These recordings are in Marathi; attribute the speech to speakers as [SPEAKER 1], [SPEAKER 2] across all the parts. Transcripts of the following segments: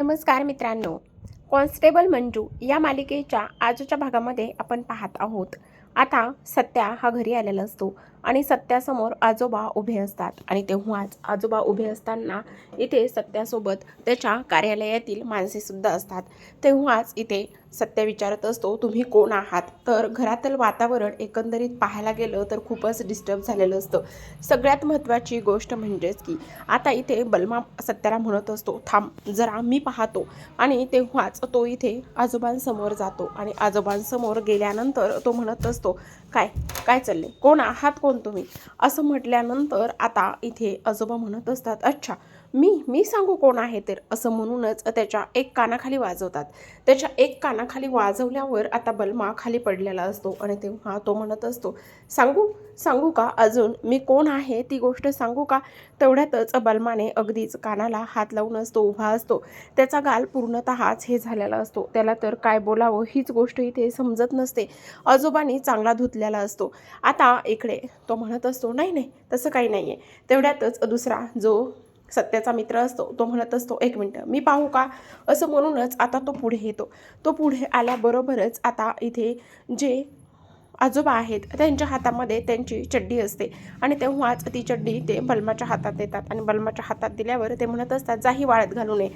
[SPEAKER 1] नमस्कार मित्रांनो कॉन्स्टेबल मंजू या मालिकेच्या आजच्या भागामध्ये आपण पाहत आहोत. आता सत्या हा घरी आलेला असतो आणि सत्यासमोर आजोबा उभे असतात. आणि तेव्हाच आजोबा उभे असताना इथे सत्यासोबत त्याच्या कार्यालयातील माणसेसुद्धा असतात. तेव्हाच इथे सत्य विचारत असतो तुम्ही कोण आहात? तर घरातील वातावरण एकंदरीत पाहायला गेलं तर खूपच डिस्टर्ब झालेलं असतं. सगळ्यात महत्त्वाची गोष्ट म्हणजेच की आता इथे बलमा सत्याला म्हणत असतो थांब जरा मी पाहतो. आणि तेव्हाच तो इथे आजोबांसमोर जातो. आणि आजोबांसमोर गेल्यानंतर तो म्हणत असतो काय? काय चालले कोण आहात? कोण तुम्ही? असं म्हटल्यानंतर आता इथे आजोबा म्हणत असतात अच्छा मी मी सांगू कोण आहे तर? असं म्हणूनच त्याच्या एक कानाखाली वाजवतात. त्याच्या एक कानाखाली वाजवल्यावर आता बलमा खाली पडलेला असतो आणि तेव्हा तो म्हणत असतो सांगू सांगू का अजून? मी कोण आहे? ती गोष्ट सांगू का? तेवढ्यातच बलमाने अगदीच कानाला हात लावून असतो उभा असतो. त्याचा गाल पूर्णतःच हे झालेला असतो. त्याला तर काय बोलावं हीच गोष्ट इथे समजत नसते. आजोबांनी चांगला धुतलेला असतो. आता इकडे तो म्हणत असतो नाही नाही तसं काही नाही आहे तेवढ्यातच दुसरा जो सत्याचा मित्र असतो तो म्हणत असतो एक मिनटं मी पाहू का? असं म्हणूनच आता तो पुढे येतो. तो पुढे आल्याबरोबरच आता इथे जे आजोबा आहेत त्यांच्या हातामध्ये त्यांची चड्डी असते. आणि तेव्हाच ती चड्डी ते बलमाच्या हातात देतात. आणि बलमाच्या हातात दिल्यावर ते म्हणत असतात जाही वाळत घालू नये.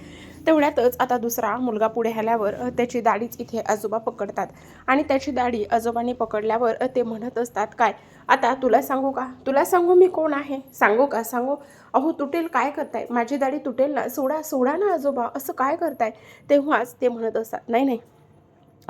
[SPEAKER 1] तेवढ्यातच आता दुसरा मुलगा पुढे आल्यावर त्याची दाढीच इथे आजोबा पकडतात. आणि त्याची दाढी आजोबांनी पकडल्यावर ते म्हणत असतात काय आता तुला सांगू का? तुला सांगू मी कोण आहे? सांगू का? सांगू? अहो तुटेल काय करताय? माझी दाढी तुटेल ना? सोडा सोडा ना आजोबा असं काय करताय? तेव्हाच ते म्हणत असतात नाही नाही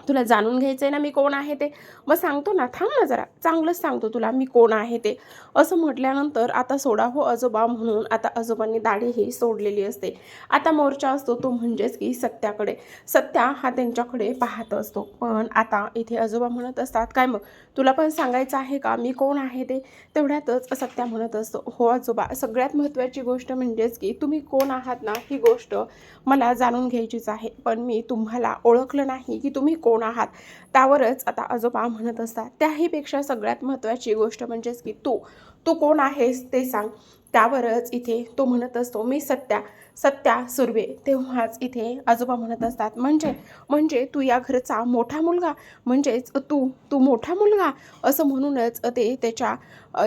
[SPEAKER 1] तुला जाणून घ्यायचं आहे ना मी कोण आहे ते? मग सांगतो ना थांब ना जरा. चांगलंच सांगतो तुला मी कोण आहे ते. असं म्हटल्यानंतर आता सोडा हो आजोबा म्हणून आता आजोबांनी दाढी ही सोडलेली असते. आता मोर्चा असतो तो म्हणजेच की सत्याकडे. सत्या हा त्यांच्याकडे पाहत असतो. पण आता इथे आजोबा म्हणत असतात काय मग? तुला पण सांगायचं आहे का? मी कोण आहे ते? तेवढ्यातच सत्या म्हणत असतो हो आजोबा सगळ्यात महत्त्वाची गोष्ट म्हणजेच की तुम्ही कोण आहात ना ही गोष्ट मला जाणून घ्यायचीच आहे. पण मी तुम्हाला ओळखलं नाही की तुम्ही कोण आहात. त्यावरच आता आजोबा म्हणत असतात त्याहीपेक्षा सगळ्यात महत्त्वाची गोष्ट म्हणजेच की तू. तू कोण आहेस ते सांग. त्यावरच इथे तो म्हणत असतो मी सत्या. सत्या सुर्वे तेव्हाच इथे आजोबा म्हणत असतात म्हणजे म्हणजे तू या घरचा मोठा मुलगा? म्हणजेच तू तू मोठा मुलगा? असं म्हणूनच ते त्याच्या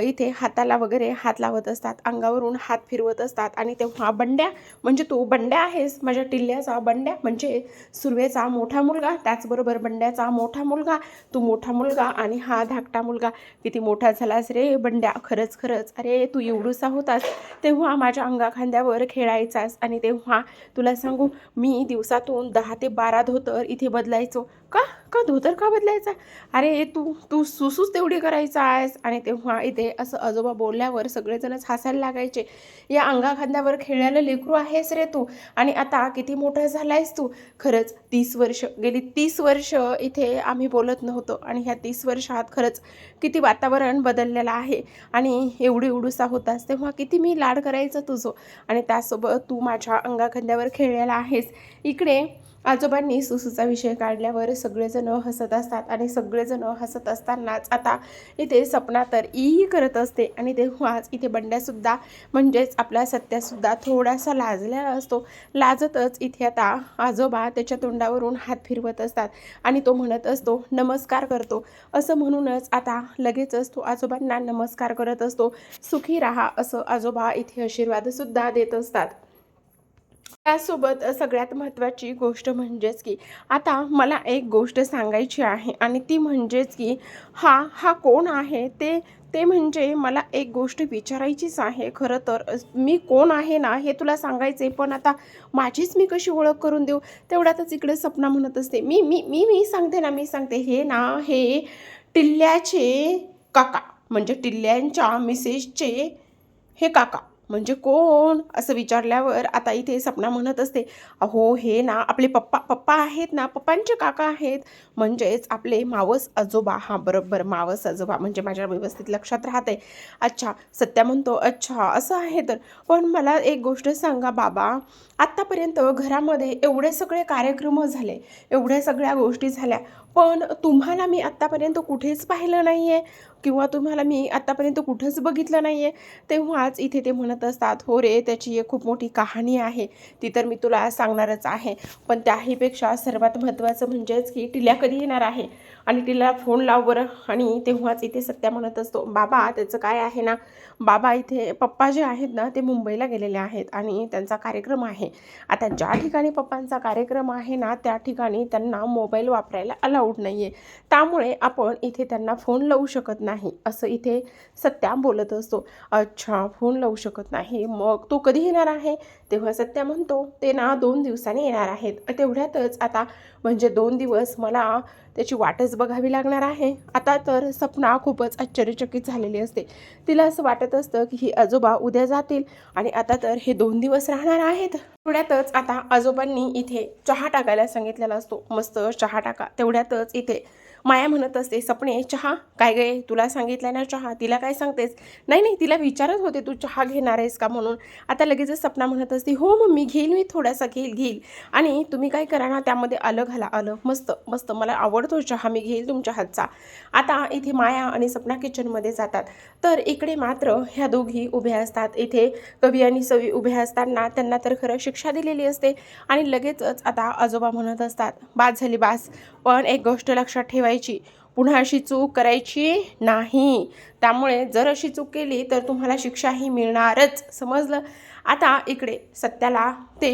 [SPEAKER 1] इथे हाताला वगैरे हात लावत असतात अंगावरून हात फिरवत असतात आणि तेव्हा बंड्या म्हणजे तू बंड्या आहेस माझ्या टिल्ल्याचा बंड्या? म्हणजे सुर्वेचा मोठा मुलगा? त्याचबरोबर बंड्याचा मोठा मुलगा? तू मोठा मुलगा आणि हा धाकटा मुलगा? किती मोठा झालास रे बंड्या? खरंच खरंच. अरे तू एवढूसा होतास. तेव्हा माझ्या अंगाखांद्यावर खेळायचास. आणि तेव्हा तुला सांगू मी दिवसातून दहा ते बारा धोतर इथे बदलायचो. का? का धोतर का बदलायचा? अरे तू तू सुसूच तेवढी करायचा आहेस. आणि तेव्हा इथे असं आजोबा बोलल्यावर सगळेजणच हसायला लागायचे. या अंगाखांद्यावर खेळायला लेकरू आहेस रे तू. आणि आता किती मोठा झालायस तू. खरंच तीस वर्ष गेली तीस वर्ष इथे आम्ही बोलत नव्हतो. आणि ह्या तीस वर्षात खरंच किती वातावरण बदललेलं आहे. आणि एवढी एवढूसा होतास तेव्हा किती मी लाड करायचं तुझं. आणि त्यासोबत तू माझ्या अंगाखांद्यावर खेळलेला आहेस. इकडे आजोबांनी सुसूचा विषय काढल्यावर सगळेजण हसत असतात आणि सगळेजण हसत असतानाच आता इथे सपना तर ई करत असते आणि तेव्हाच इथे बंड्यासुद्धा म्हणजेच आपला सत्यासुद्धा थोडासा लाजलेला असतो. लाजतच इथे आता आजोबा त्याच्या तोंडावरून हात फिरवत असतात आणि तो म्हणत असतो नमस्कार करतो. असं म्हणूनच आता लगेचच तो आजोबांना नमस्कार करत असतो. सुखी राहा असं आजोबा इथे आशीर्वादसुद्धा देत असतात. त्यासोबत सगळ्यात महत्त्वाची गोष्ट म्हणजेच की आता मला एक गोष्ट सांगायची आहे आणि ती म्हणजेच की हा हा कोण आहे? ते ते म्हणजे मला एक गोष्ट विचारायचीच आहे. खरं तर मी कोण आहे ना हे तुला सांगायचं आहे पण आता माझीच मी कशी ओळख करून देऊ? तेवढ्यातच इकडे सपना म्हणत असते मी मी मी मी सांगते ना मी सांगते हे ना हे टिल्ल्याचे काका म्हणजे टिल्ल्यांच्या मिसेसचे हे काका. म्हणजे कोण? असं विचारल्यावर आता इथे सपना म्हणत असते अहो हे ना आपले पप्पा पप्पा आहेत ना पप्पांचे काका आहेत. म्हणजेच आपले मावस आजोबा हां बरोबर मावस आजोबा म्हणजे माझ्या व्यवस्थित लक्षात राहते अच्छा सत्या म्हणतो अच्छा असं आहे तर. पण मला एक गोष्ट सांगा बाबा आत्तापर्यंत घरामध्ये एवढे सगळे कार्यक्रम झाले एवढ्या सगळ्या गोष्टी झाल्या पण तुम्हाला मी आत्तापर्यंत कुठेच पाहिलं नाही आहे किंवा तुम्हाला मी आत्तापर्यंत कुठंच बघितलं नाही आहे तेव्हाच इथे ते म्हणत असतात हो रे त्याची एक खूप मोठी कहाणी आहे ती तर मी तुला सांगणारच आहे. पण त्याहीपेक्षा सर्वात महत्त्वाचं म्हणजेच की टिल्या कधी येणार आहे? आणि तिला फोन लाव बरं. आणि तेव्हाच इथे सत्या म्हणत असतो बाबा त्याचं काय आहे ना? बाबा इथे पप्पा जे आहेत ना ते मुंबईला गेलेले आहेत आणि त्यांचा कार्यक्रम आहे. आता ज्या ठिकाणी पप्पांचा कार्यक्रम आहे ना त्या ठिकाणी त्यांना मोबाईल वापरायला अलाउड नाही आहे त्यामुळे आपण इथे त्यांना फोन लावू शकत नाही असं इथे सत्या बोलत असतो. अच्छा फोन लावू शकत नाही. मग तो कधी येणार आहे? तेव्हा सत्या म्हणतो ते ना दोन दिवसांनी येणार आहेत. तेवढ्यातच आता म्हणजे दोन दिवस मला त्याची वाटच बघावी लागणार आहे. आता तर सपना खूपच आश्चर्यचकित झालेली असते. तिला असं वाटत असतं की ही आजोबा उद्या जातील आणि आता तर हे दोन दिवस राहणार आहेत. तेवढ्यातच आता आजोबांनी इथे चहा टाकायला सांगितलेला असतो. मस्त चहा टाका. तेवढ्यातच इथे माया म्हणत असते सपने चहा? काय गे तुला सांगितलं ना चहा? तिला काय सांगतेस? नाही नाही तिला विचारत होते तू चहा घेणार आहेस का? म्हणून. आता लगेचच सपना म्हणत असते हो मम्मी घेईल मी थोडासा घेईल घेईल. आणि तुम्ही काय करा ना त्यामध्ये आलं घाला आलं मस्त मस्त. मला आवडतो चहा मी घेईल तुमच्या हातचा. आता इथे माया आणि सपना किचनमध्ये जातात. तर इकडे मात्र ह्या दोघी उभ्या असतात. इथे कवी आणि सवी उभ्या असताना त्यांना तर खरं शिक्षा दिलेली असते. आणि लगेचच आता आजोबा म्हणत असतात बास झाली बास. पण एक गोष्ट लक्षात ठेवायची पुन्हा अशी चूक करायची नाही. त्यामुळे जर अशी चूक केली तर तुम्हाला शिक्षाही मिळणारच. समजलं? आता इकडे सत्याला ते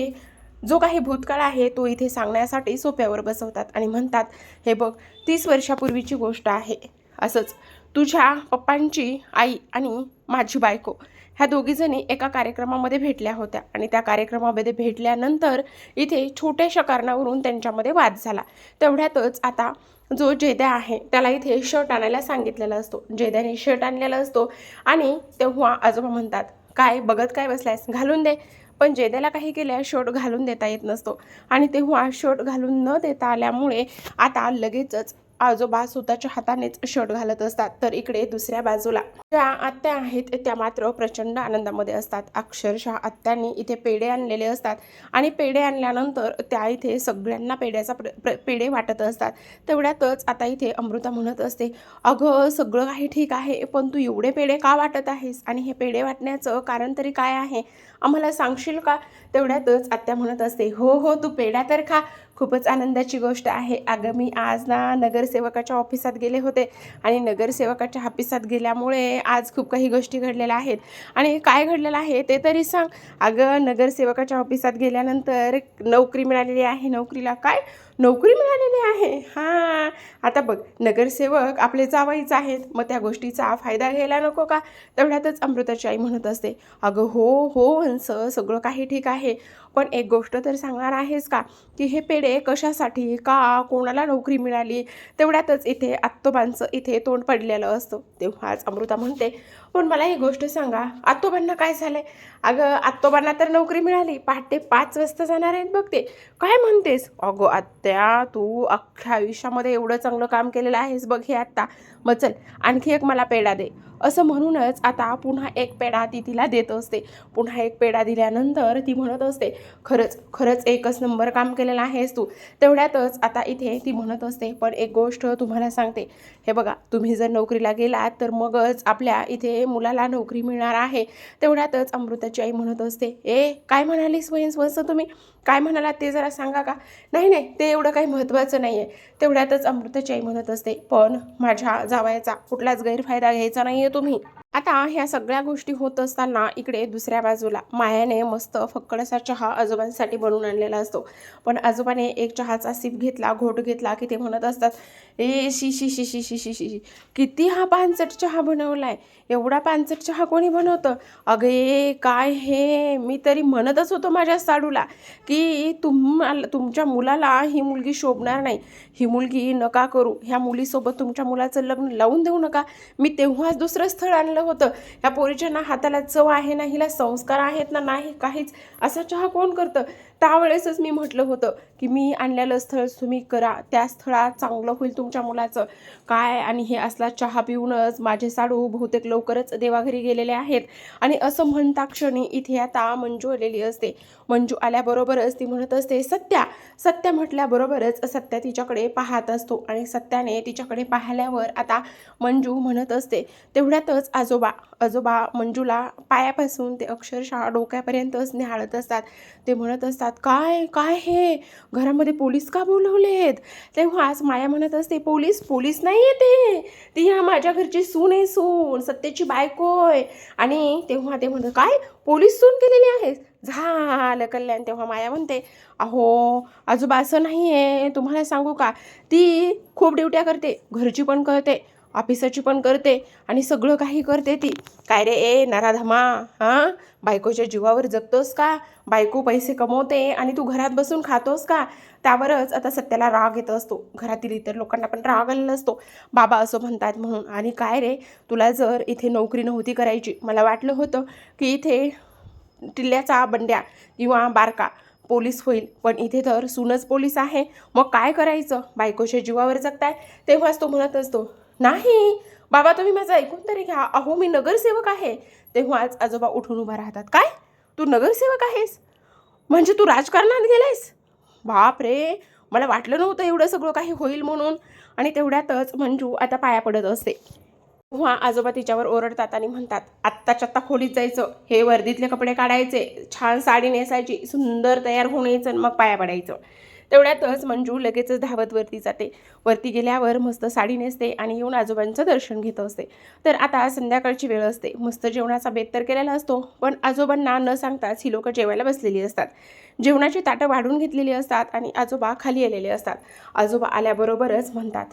[SPEAKER 1] जो काही भूतकाळ आहे तो इथे सांगण्यासाठी सोप्यावर बसवतात आणि म्हणतात हे बघ तीस वर्षापूर्वीची गोष्ट आहे. असंच तुझ्या पप्पांची आई आणि माझी बायको ह्या दोघीजणी एका कार्यक्रमामध्ये भेटल्या होत्या. आणि त्या कार्यक्रमामध्ये भेटल्यानंतर इथे छोट्याशा कारणावरून त्यांच्यामध्ये वाद झाला. तेवढ्यातच आता जो जेद्या आहे त्याला इथे शर्ट आणायला सांगितलेला असतो. जेद्याने शर्ट आणलेला असतो आणि तेव्हा आजोबा म्हणतात काय बघत काय बसलायस? घालून दे. पण जेद्याला काही केल्या शर्ट घालून देता येत नसतो. आणि तेव्हा शर्ट घालून न देता आल्यामुळे आता लगेचच आजोबा स्वतःच्या हातानेच शर्ट घालत असतात. तर इकडे दुसऱ्या बाजूला ज्या आत्या आहेत त्या मात्र प्रचंड आनंदामध्ये असतात. अक्षरशः आत्यांनी इथे पेढे आणलेले असतात आणि पेढे आणल्यानंतर त्या इथे सगळ्यांना पेढ्याचा प्र प्र- पेढे वाटत असतात. तेवढ्यातच आता इथे अमृता म्हणत असते अगं सगळं काही ठीक आहे पण तू एवढे पेढे का वाटत आहेस? आणि हे पेढे वाटण्याचं कारण तरी काय आहे? आम्हाला सांगशील का? तेवढ्यातच आत्या म्हणत असते हो हो तू पेढा तर खा. खूपच आनंदाची गोष्ट आहे. अगं मी आज ना नगरसेवकाच्या ऑफिसात गेले होते आणि नगरसेवकाच्या ऑफिसात गेल्यामुळे आज खूप काही गोष्टी घडलेल्या आहेत. आणि काय घडलेलं आहे ते तरी सांग. अगं नगरसेवकाच्या ऑफिसात गेल्यानंतर नोकरी मिळालेली आहे नोकरीला. काय? नोकरी मिळालेली आहे. हां. आता बघ नगरसेवक आपले जावाईच आहेत. मग त्या गोष्टीचा फायदा घ्यायला नको का? तेवढ्यातच अमृताची आई म्हणत असते अगं हो हो हंस सगळं काही ठीक आहे. पण एक गोष्ट तर सांगणार आहेस का? की हे पेढे कशासाठी का कोणाला नोकरी मिळाली? तेवढ्यातच इथे आत्तोबांचं इथे तोंड पडलेलं असतं. तेव्हाच अमृता म्हणते पण मला ही गोष्ट सांगा आत्तोबांना काय झालंय? अगं आत्तोबांना तर नोकरी मिळाली. पहाटे पाच वाजता जाणार आहेत बघ ते. काय म्हणतेस? अगं आत्या तू अख्ख्या आयुष्यामध्ये एवढं चांगलं काम केलेलं आहेस बघ हे आत्ता. मग चल आणखी एक मला पेढा दे. असं म्हणूनच आता पुन्हा एक पेढा ती तिला देत असते. पुन्हा एक पेढा दिल्यानंतर ती म्हणत असते खरंच खरंच एकच नंबर काम केलेलं आहेस तू. तेवढ्यातच आता इथे ती म्हणत असते पण एक गोष्ट तुम्हाला सांगते. हे बघा तुम्ही जर नोकरीला गेलात तर मगच आपल्या इथे मुलाला नोकरी मिळणार आहे. तेवढ्यातच अमृताची आई म्हणत असते ए काय म्हणाली स्वयंस्वस्त तुम्ही? काय म्हणालात ते जरा सांगा का? नाही नाही ते एवढं काही महत्त्वाचं नाही आहे. तेवढ्यातच अमृताची आई म्हणत असते पण माझ्या जावयाचा कुठलाच गैरफायदा घ्यायचा नाही आहे तुम्ही. आता ह्या सगळ्या गोष्टी होत असताना इकडे दुसऱ्या बाजूला मायाने मस्त फक्कड असा चहा आजोबांसाठी बनवून आणलेला असतो. पण आजोबाने एक चहाचा सिप घेतला घोट घेतला की ते म्हणत असतात ए शी शी शी शी शी शी शी किती हा पानचट चहा बनवला आहे एवढा पानचट चहा कोणी बनवतं? अगे काय हे? मी तरी म्हणतच होतो माझ्या साडूला की तुम तुमच्या मुलाला ही मुलगी शोभणार नाही. ही मुलगी नका करू. ह्या मुलीसोबत तुमच्या मुलाचं लग्न लावून देऊ नका. मी तेव्हाच दुसरं स्थळ आणलं होतं. ह्या पोरीच्या ना हाताला चव आहे ना हिला संस्कार आहेत ना नाही काहीच. असा चहा कोण करतं? त्यावेळेसच मी म्हटलं होतं की मी आणलेलं स्थळ तुम्ही करा त्या स्थळात चांगलं होईल तुमच्या मुलाचं. काय आणि हे असला चहा पिऊनच माझे साडू बहुतेक लवकरच देवाघरी गेलेले आहेत. आणि असं म्हणता क्षणी इथे आता मंजू आलेली असते. मंजू आल्याबरोबरच ती म्हणत असते सत्या सत्या म्हटल्याबरोबरच सत्या तिच्याकडे पाहत असतो. आणि सत्याने तिच्याकडे पाहिल्यावर आता मंजू म्हणत असते तेवढ्यातच आजोबा आजोबा मंजूला पायापासून ते अक्षरशः डोक्यापर्यंतच निहाळत असतात. ते म्हणत असतात काय काय हे? घरामध्ये पोलीस का बोलवलेत? आज माया म्हणत असते पोलीस पोलीस नाही येते ती ह्या माझ्या घरची सून आहे सून. सत्तेची बायको आहे. आणि तेव्हा ते म्हणतात काय? पोलीस सून केलेली आहे झालं कल्याण. तेव्हा माया म्हणते अहो आजोबा असं नाही आहे तुम्हाला सांगू का? ती खूप ड्युट्या करते. घरची पण करते ऑफिसाची पण करते आणि सगळं काही करते ती. काय रे ए नराधमा हां? बायकोच्या जीवावर जगतोस का? बायको पैसे कमवते आणि तू घरात बसून खातोस का? त्यावरच आता सत्याला राग येत असतो. घरातील इतर लोकांना पण राग आलेला असतो. बाबा असं म्हणतात म्हणून. आणि काय रे तुला जर इथे नोकरी नव्हती करायची मला वाटलं होतं की इथे टिल्ल्याचा बंड्या किंवा बारका पोलीस होईल. पण इथे तर सूनच पोलीस आहे. मग काय करायचं? बायकोच्या जीवावर जगताय? तेव्हाच तो म्हणत असतो नाही. बाबा तुम्ही माझं ऐकून तरी घ्या. अहो मी नगरसेवक आहे. तेव्हाच आजोबा उठून उभा राहतात. काय? तू नगरसेवक आहेस? म्हणजे तू राजकारणात गेलायस? बाप रे! मला वाटलं नव्हतं एवढं सगळं काही होईल म्हणून. आणि तेवढ्यातच मंजू आता पाया पडत असते. तेव्हा आजोबा तिच्यावर ओरडतात आणि म्हणतात आत्ताच्या आत्ता खोलीत जायचं. हे वर्दीतले कपडे काढायचे. छान साडी नेसायची. सुंदर तयार होऊन यायचं आणि मग पाया पडायचं. तेवढ्यातच मंजू लगेचच धावत वरती जाते. वरती गेल्यावर मस्त साडी नेसते आणि येऊन आजोबांचं दर्शन घेत असते. तर आता संध्याकाळची वेळ असते. मस्त जेवणाचा बेत तर केलेला असतो पण आजोबांना न सांगताच ही लोकं जेवायला बसलेली असतात. जेवणाची ताटं वाढून घेतलेली असतात आणि आजोबा खाली आलेले असतात. आजोबा आल्याबरोबरच म्हणतात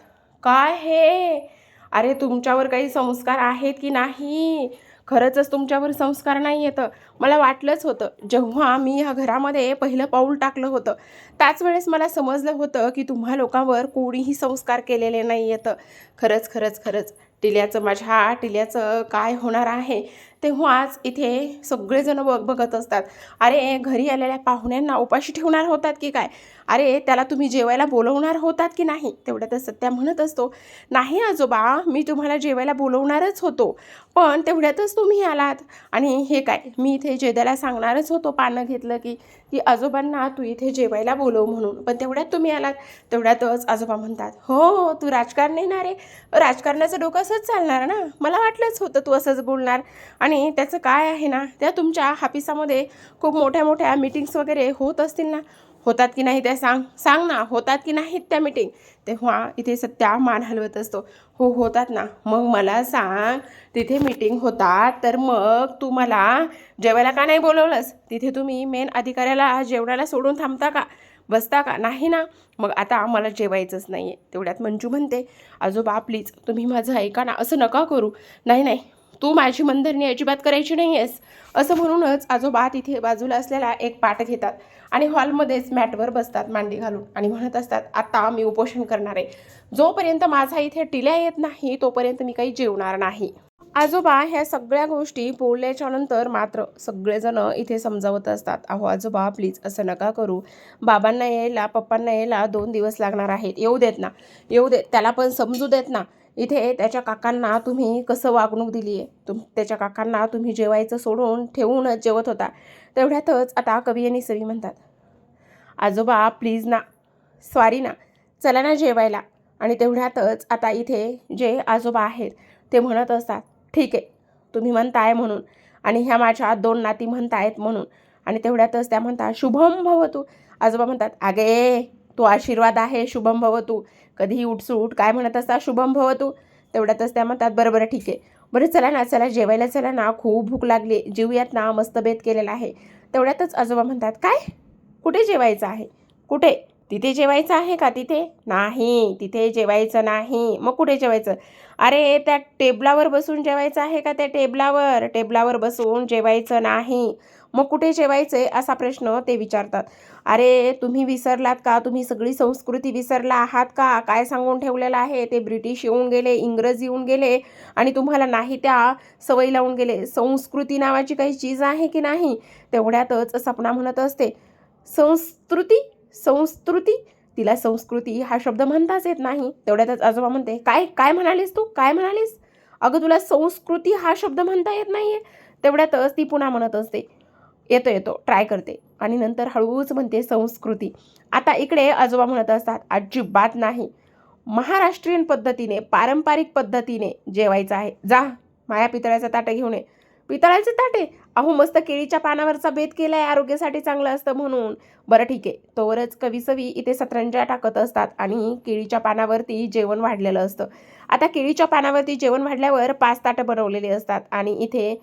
[SPEAKER 1] काय हे? अरे तुमच्यावर काही संस्कार आहेत की नाही? खरंचच तुमच्यावर संस्कार नाही येतं. मला वाटलंच होतं जेव्हा मी ह्या घरामध्ये पहिलं पाऊल टाकलं होतं त्याच वेळेस मला समजलं होतं की तुम्हा लोकांवर कोणीही संस्कार केलेले नाही येतं. खरंच खरंच खरंच. टिल्याचं माझ्या टिल्याचं काय होणार आहे? तेव्हाच इथे सगळेजण बघ बघत असतात. अरे घरी आलेल्या पाहुण्यांना उपाशी ठेवणार होतात की काय? अरे त्याला तुम्ही जेवायला बोलवणार होतात की नाही? तेवढ्यातच सत्या म्हणत असतो. नाही आजोबा मी तुम्हाला जेवायला बोलवणारच होतो. पण तेवढ्यातच तुम्ही आलात. आणि हे काय मी इथे जेद्याला सांगणारच होतो पानं घेतलं की की आजोबांना तू इथे जेवायला बोलव म्हणून. पण तेवढ्यात तुम्ही आलात. तेवढ्यातच आजोबा म्हणतात हो, हो तू राजकारण येणार आहे. राजकारणाचं डोकं असंच चालणार ना? मला वाटलंच होतं तू असंच बोलणार. आणि त्याचं काय आहे ना त्या तुमच्या हापिसामध्ये खूप मोठ्या मोठ्या मीटिंग्स वगैरे होत असतील ना. होतात की नाही त्या सांग सांग ना होतात की नाहीत त्या मीटिंग तेव्हा इथे सत्या मान हलवत असतो. हो होतात ना. मग मला सांग तिथे मीटिंग होतात तर मग तू मला जेवायला का नाही बोलवलंस? तिथे तुम्ही मेन अधिकाऱ्याला जेवणाला सोडून थांबता का? बसता का? नाही ना. मग आता मला जेवायचंच नाही आहे तेवढ्यात मंजू म्हणते आजोबा प्लीज तुम्ही माझं ऐका ना. असं नका करू. नाही नाही. तू माझी मंदरणी अजिबात करायची नाही आहेस असं म्हणूनच आजोबा तिथे बाजूला असलेला एक पाट घेतात आणि हॉलमध्येच मॅटवर बसतात मांडी घालून आणि म्हणत असतात आता मी उपोषण करणार आहे. जोपर्यंत माझा इथे टिल्या येत नाही तोपर्यंत मी काही जेवणार नाही. आजोबा ह्या सगळ्या गोष्टी बोलल्याच्या नंतर मात्र सगळेजण इथे समजावत असतात अहो आजोबा प्लीज असं नका करू. बाबांना यायला पप्पांना यायला दोन दिवस लागणार आहेत. येऊ देत ना. येऊ देत. त्याला पण समजू देत ना. इथे त्याच्या काकांना तुम्ही कसं वागणूक दिली आहे? तुम त्याच्या काकांना तुम्ही जेवायचं सोडून ठेवूनच जेवत होता. तेवढ्यातच आता कवी आणि सवी म्हणतात आजोबा प्लीज ना स्वारी ना चला ना जेवायला. आणि तेवढ्यातच आता इथे जे आजोबा आहेत ते म्हणत असतात ठीक आहे तुम्ही म्हणताय म्हणून. आणि ह्या माझ्या दोन नाती म्हणतायत म्हणून. आणि तेवढ्यातच त्या म्हणतात शुभम भवतू. आजोबा म्हणतात अगे तो आशीर्वाद आहे शुभम भवतू. कधीही उठसूट काय म्हणत असता शुभम भवतू तेवढ्यातच त्या म्हणतात बरं बरं ठीक आहे. बरं चला ना चला जेवायला चला ना खूप भूक लागली जेवूयात ना मस्त बेत केलेला आहे. तेवढ्यातच आजोबा म्हणतात काय? कुठे जेवायचं आहे? कुठे? तिथे जेवायचं आहे का तिथे? नाही तिथे जेवायचं नाही. मग कुठे जेवायचं? अरे त्या टेबलावर बसून जेवायचं आहे का त्या टेबलावर? टेबलावर बसून जेवायचं नाही. मग कुठे जेवायचे आहे असा प्रश्न ते विचारतात. अरे तुम्ही विसरलात का? तुम्ही सगळी संस्कृती विसरला आहात का? काय सांगून ठेवलेलं आहे? ते ब्रिटिश येऊन गेले इंग्रज येऊन गेले आणि तुम्हाला नाही त्या सवयी लावून गेले. संस्कृती नावाची काही चीज आहे की नाही? तेवढ्यातच सपना म्हणत असते. संस्कृती? संस्कृती? तिला संस्कृती हा शब्द म्हणताच येत नाही. तेवढ्यातच आजोबा म्हणते काय काय म्हणालीस तू? काय म्हणालीस? अगं तुला संस्कृती हा शब्द म्हणता येत नाहीये. तेवढ्यातच ती पुन्हा म्हणत असते येतो येतो. ट्राय करते. आणि नंतर हळूच म्हणते संस्कृती. आता इकडे आजोबा म्हणत असतात अजिबात नाही. महाराष्ट्रीयन पद्धतीने पारंपरिक पद्धतीने जेवायचं आहे. जा माया पितळ्याचं ताटं घेऊन ये. पितळाचे ताटे? अहो मस्त केळीच्या पानावरचा बेत केलाय. आरोग्यासाठी चांगलं असतं म्हणून. बरं ठीक आहे. तोवरच कवीसवी इथे सतरंजा टाकत असतात आणि केळीच्या पानावरती जेवण वाढलेलं असतं. आता केळीच्या पानावरती जेवण वाढल्यावर पाच ताटं बनवलेली असतात आणि इथे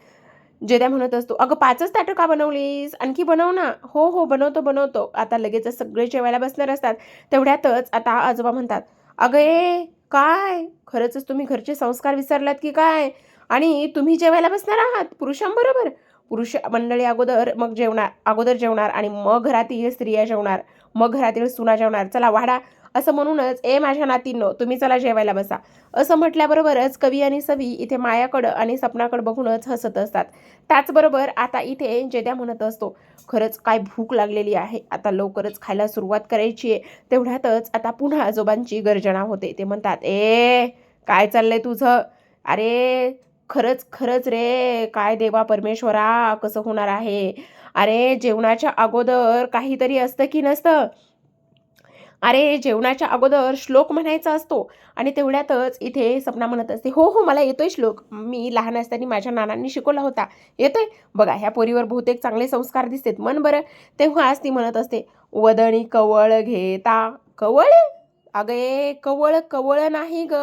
[SPEAKER 1] जेद्या म्हणत असतो अगं पाचच ताटं का बनवलीस? आणखी बनव ना. हो हो बनवतो बनवतो. आता लगेच सगळे जेवायला बसणार असतात तेवढ्यातच आता आजोबा म्हणतात अगं ए काय? खरंच तुम्ही घरचे संस्कार विसरलात की काय? आणि तुम्ही जेवायला बसणार आहात पुरुषांबरोबर पुरुष मंडळी अगोदर मग जेवणार अगोदर जेवणार आणि मग घरातील स्त्रिया जेवणार मग घरातील सुना जेवणार. चला वाढा. असं म्हणूनच ए माझ्या नातींनो तुम्ही चला जेवायला बसा. असं म्हटल्याबरोबरच कवी आणि सवी इथे मायाकडं आणि सपनाकडं बघूनच हसत असतात. त्याचबरोबर आता इथे जेद्या म्हणत असतो खरंच काय भूक लागलेली आहे आता लवकरच खायला सुरुवात करायची आहे. तेवढ्यातच आता पुन्हा आजोबांची गर्जना होते. ते म्हणतात ए काय चाललंय तुझं? अरे खरंच खरंच रे काय देवा परमेश्वरा कसं होणार आहे? अरे जेवणाच्या अगोदर काहीतरी असतं की नसतं? अरे जेवणाच्या अगोदर श्लोक म्हणायचा असतो आणि तेवढ्यातच इथे सपना म्हणत असते हो हो मला येतोय श्लोक. मी लहान असताना माझ्या नानांनी शिकवला होता. येतोय? बघा ह्या पोरीवर बहुतेक चांगले संस्कार दिसतात. मन बरं. तेव्हाच ती म्हणत असते वदणी कवळ घेता. कवळ? अगे कवळ कवळ नाही ग.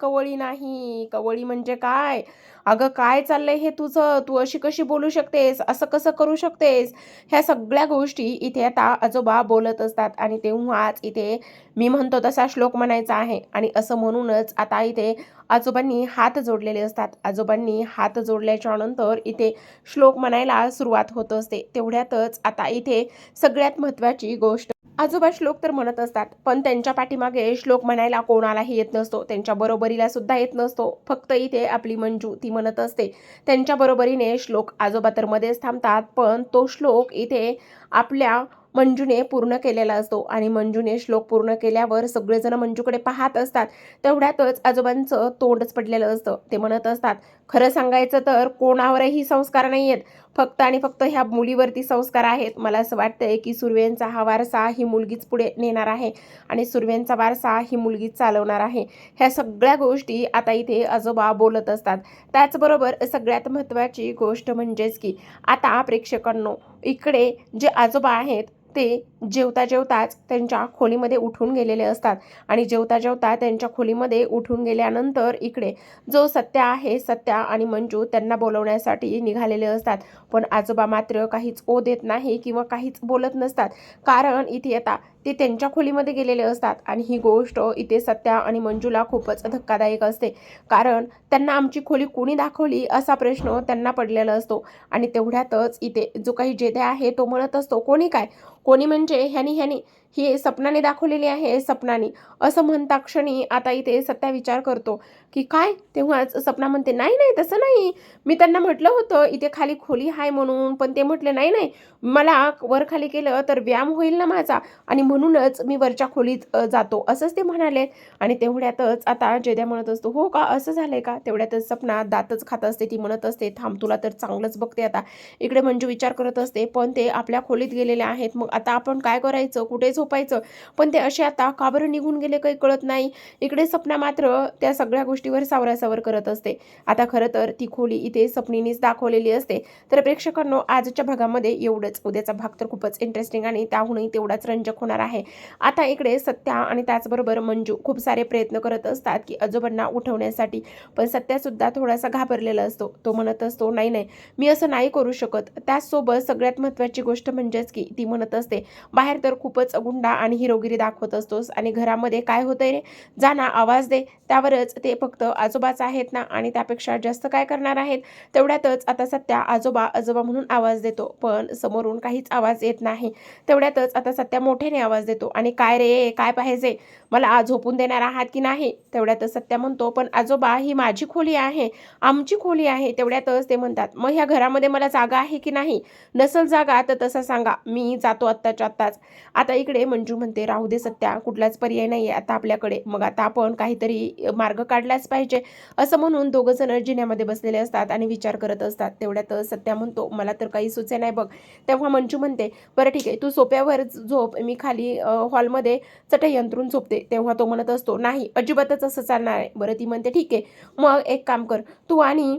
[SPEAKER 1] कवळी नाही. कवळी म्हणजे काय? अगं काय चाललंय हे तुझं? तू अशी कशी बोलू शकतेस? असं कसं करू शकतेस? ह्या सगळ्या गोष्टी इथे आता आजोबा बोलत असतात आणि तेव्हाच इथे मी म्हणतो तसा श्लोक म्हणायचा आहे. आणि असं म्हणूनच आता इथे आजोबांनी हात जोडलेले असतात. आजोबांनी हात जोडल्याच्या नंतर इथे श्लोक म्हणायला सुरुवात होत असते. तेवढ्यातच आता इथे सगळ्यात महत्त्वाची गोष्ट आजोबा श्लोक तर म्हणत असतात पण त्यांच्या पाठीमागे श्लोक म्हणायला कोणालाही येत नसतो. त्यांच्या बरोबरीला सुद्धा येत नसतो. फक्त इथे आपली मंजू ती म्हणत असते. त्यांच्या बरोबरीने श्लोक आजोबा तर मध्येच थांबतात पण तो श्लोक इथे आपल्या मंजूने पूर्ण केलेला असतो. आणि मंजूने श्लोक पूर्ण केल्यावर सगळेजण मंजूकडे पाहत असतात. तेवढ्यातच आजोबांचं तोंडच पडलेलं असतं. ते म्हणत असतात खरं सांगायचं तर कोणावरही संस्कार नाही आहेत फक्त आणि फक्त ह्या मुलीवरती संस्कार आहेत. मला असं वाटतंय की सुर्वेंचा हा वारसा ही मुलगीच पुढे नेणार आहे आणि सुर्वेंचा वारसा ही मुलगीच चालवणार आहे. ह्या सगळ्या गोष्टी आता इथे आजोबा बोलत असतात. त्याचबरोबर सगळ्यात महत्त्वाची गोष्ट म्हणजेच की आता प्रेक्षकांनो इकडे जे आजोबा आहेत ते जेवता जेवताच त्यांच्या खोलीमध्ये उठून गेलेले असतात. आणि जेवता जेवता त्यांच्या खोलीमध्ये उठून गेल्यानंतर इकडे जो सत्या आहे सत्या आणि मंजू त्यांना बोलवण्यासाठी निघालेले असतात. पण आजोबा मात्र काहीच ओ देत नाही किंवा काहीच बोलत नसतात. कारण इथे आता ते त्यांच्या खोलीमध्ये गेलेले असतात. आणि ही गोष्ट इथे सत्या आणि मंजूला खूपच धक्कादायक असते. कारण त्यांना आमची खोली कोणी दाखवली असा प्रश्न त्यांना पडलेला असतो. आणि तेवढ्यातच इथे जो काही जेदे आहे तो म्हणत असतो कोणी काय? कोणी म्हणजे ह्यानी ह्यानी? ही सपनाने दाखवलेली आहे सपनाने. असं म्हणता क्षणी आता इथे सत्या विचार करतो. की काय? तेव्हाच सपना म्हणते नाही नाही तसं नाही. मी त्यांना म्हटलं होतं इथे खाली खोली आहे म्हणून पण ते म्हटले नाही नाही मला वर खाली केलं तर व्यायाम होईल ना माझा. आणि म्हणूनच मी वरच्या खोलीत जातो. असंच ते म्हणाले. आणि तेवढ्यातच आता जेद्या म्हणत असतो हो का? असं झालंय का? तेवढ्यातच सपना दातच खात असते ती म्हणत असते थांब तुला तर चांगलंच बघते आता. इकडे मंजू विचार करत असते पण ते आपल्या खोलीत गेलेले आहेत. मग आता आपण काय करायचं? कुठे झोपायचं? पण ते असे आता का बरं निघून गेले काही कळत नाही. इकडे सपना मात्र त्या सगळ्या गोष्टी गोष्टीवर सावरासावर करत असते. आता खरं तर ती खोली इथे सपनीनेच दाखवलेली असते. तर प्रेक्षकांनो आजच्या भागामध्ये एवढंच. उद्याचा भाग तर खूपच इंटरेस्टिंग आणि त्याहूनही तेवढाच रंजक होणार आहे. आता इकडे सत्या आणि त्याचबरोबर मंजू खूप सारे प्रयत्न करत असतात की आजोबांना उठवण्यासाठी. पण सत्यासुद्धा थोडासा घाबरलेला असतो. तो म्हणत असतो नाही नाही मी असं नाही करू शकत. त्याचसोबत सगळ्यात महत्त्वाची गोष्ट म्हणजेच की ती म्हणत असते बाहेर तर खूपच गुंडा आणि हिरोगिरी दाखवत असतोस आणि घरामध्ये काय होतंय रे? जा ना आवाज दे. त्यावरच ते फक्त फक्त आजोबाच आहेत ना? आणि त्यापेक्षा जास्त काय करणार आहेत? तेवढ्यातच आता सत्या आजोबा आजोबा म्हणून आवाज देतो. पण समोरून काहीच आवाज येत नाही. तेवढ्यातच आता सत्या मोठ्याने आवाज देतो. आणि काय रे? काय पाहिजे? मला आज झोपून देणार आहात की नाही? तेवढ्यातच सत्या म्हणतो पण आजोबा ही माझी खोली आहे. आमची खोली आहे. तेवढ्यातच ते म्हणतात मग ह्या घरामध्ये मला जागा आहे की नाही? नसल जागा तर तसं सांगा. मी जातो आत्ताच्या आत्ताच. आता इकडे मंजू म्हणते राहू दे सत्या. कुठलाच पर्याय नाही आहे आता आपल्याकडे. मग आता आपण काहीतरी मार्ग काढलाच पाहिजे. असं म्हणून दोघं जण जिन्यामध्ये बसलेले असतात आणि विचार करत असतात. तेवढ्यात सत्या म्हणतो मला तर काही सुचे नाही बघ. तेव्हा मंजू म्हणते बरं ठीक आहे तू सोप्यावर झोप मी खाली हॉलमध्ये चटई अंतरून झोपते. तेव्हा तो म्हणत असतो नाही अजिबातच असं चालणार आहे बरं ती म्हणते ठीक आहे मग एक काम कर तू आणि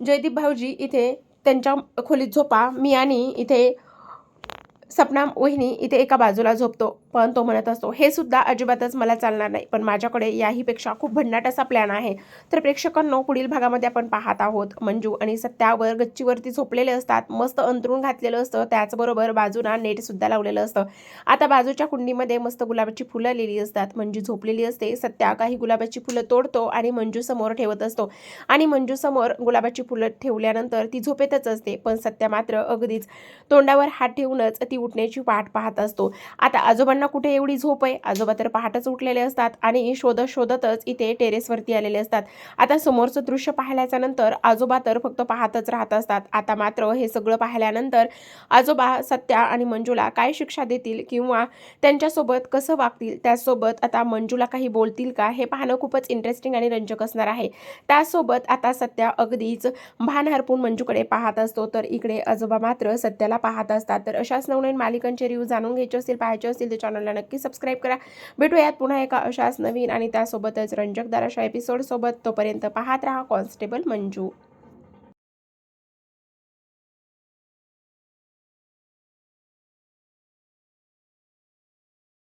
[SPEAKER 1] जयदीप भाऊजी इथे त्यांच्या खोलीत झोपा. मी आणि इथे सपना वहिनी इथे एका बाजूला झोपतो. पण तो म्हणत असतो हे सुद्धा अजिबातच मला चालणार नाही पण माझ्याकडे याहीपेक्षा खूप भन्नाट असा प्लॅन आहे. तर प्रेक्षकांनो पुढील भागामध्ये आपण पाहत आहोत मंजू आणि सत्यावर गच्चीवरती झोपलेले असतात मस्त अंतरून घातलेलं असतं त्याचबरोबर बाजूला नेट सुद्धा लावलेलं असतं. आता बाजूच्या कुंडीमध्ये मस्त गुलाबाची फुलं आलेली असतात. मंजू झोपलेली असते सत्या काही गुलाबाची फुलं तोडतो आणि मंजू समोर ठेवत असतो. आणि मंजू समोर गुलाबाची फुलं ठेवल्यानंतर ती झोपेतच असते पण सत्या मात्र अगदीच तोंडावर हात ठेवूनच ती उठण्याची वाट पाहत असतो. आता आजोबांना आजोबांना कुठे एवढी झोप आहे? आजोबा तर पहाटच उठलेले असतात आणि शोधत शोधतच इथे टेरेसवरती आलेले असतात. आता समोरचं दृश्य पाहिल्याच्या नंतर आजोबा तर फक्त पाहतच राहत असतात. आता मात्र हे सगळं पाहिल्यानंतर आजोबा सत्या आणि मंजूला काय शिक्षा देतील किंवा त्यांच्यासोबत कसं वागतील? त्यासोबत आता मंजूला काही बोलतील का? हे पाहणं खूपच इंटरेस्टिंग आणि रंजक असणार आहे. त्यासोबत आता सत्या अगदीच भान हरपून मंजूकडे पाहत असतो. तर इकडे आजोबा मात्र सत्याला पाहत असतात. तर अशाच नवनवीन मालिकांचे रिव्ह्यू जाणून घ्यायचे असतील पाहायचे असतील तर चॅनलला नक्की सबस्क्राईब करा. भेटूयात पुन्हा एका अशाच नवीन आणि त्यासोबतच रंजकदार अशा एपिसोडसोबत तोपर्यंत पाहत राहा कॉन्स्टेबल मंजू.